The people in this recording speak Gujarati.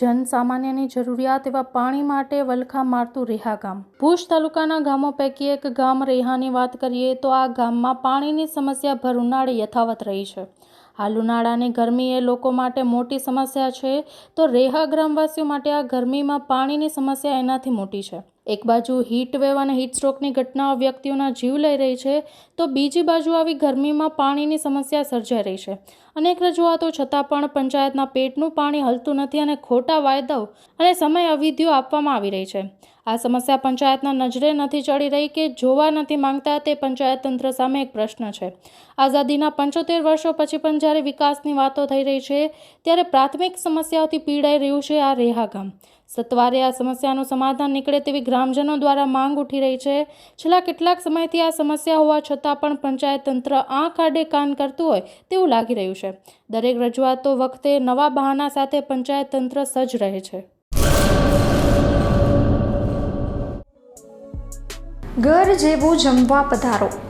જનસામાન્યની જરૂરિયાત એવા પાણી માટે વલખા મારતું રેહા ગામ. ભુજ તાલુકાના ગામો પૈકી એક ગામ રેહાની વાત કરીએ તો આ ગામમાં પાણીની સમસ્યા ભર ઉનાળે યથાવત રહી છે. હાલ ઉનાળાની ગરમી એ લોકો માટે મોટી સમસ્યા છે. તો રેહા ગ્રામવાસીઓ માટે આ ગરમીમાં પાણીની સમસ્યા એનાથી મોટી છે. એક બાજુ હીટ વેવ અને હીટ સ્ટ્રોકની ઘટનાઓ વ્યક્તિઓના જીવ લઈ રહી છે, તો બીજી બાજુ આવી ગરમીમાં પાણીની સમસ્યા સર્જાઈ રહી છે. અનેક રજૂઆતો છતાં પણ પંચાયતના પેટનું પાણી હલતું નથી અને ખોટા વાયદાઓ અને સમય અવિધિઓ આપવામાં આવી રહી છે. આ સમસ્યા પંચાયતના નજરે નથી ચડી રહી કે જોવા નથી માંગતા તે પંચાયત તંત્ર સામે એક પ્રશ્ન છે. આઝાદીના પંચોતેર વર્ષો પછી પણ જ્યારે વિકાસની વાતો થઈ રહી છે, ત્યારે પ્રાથમિક સમસ્યાઓથી પીડાઈ રહ્યું છે આ રેહા ગામ સત્વારે આ સમસ્યાનું સમાધાન નીકળે તેવી ગ્રામજનો દ્વારા માંગ ઉઠી રહી છે. છેલ્લા કેટલાક સમયથી આ સમસ્યા હોવા છતાં પણ પંચાયત તંત્ર આંખ આડે કાન કરતું હોય તેવું લાગી રહ્યું છે. દરેક રજૂઆતો વખતે નવા બહાના સાથે પંચાયત તંત્ર સજ્જ રહે છે. ઘર જેવું જમવા પધારો.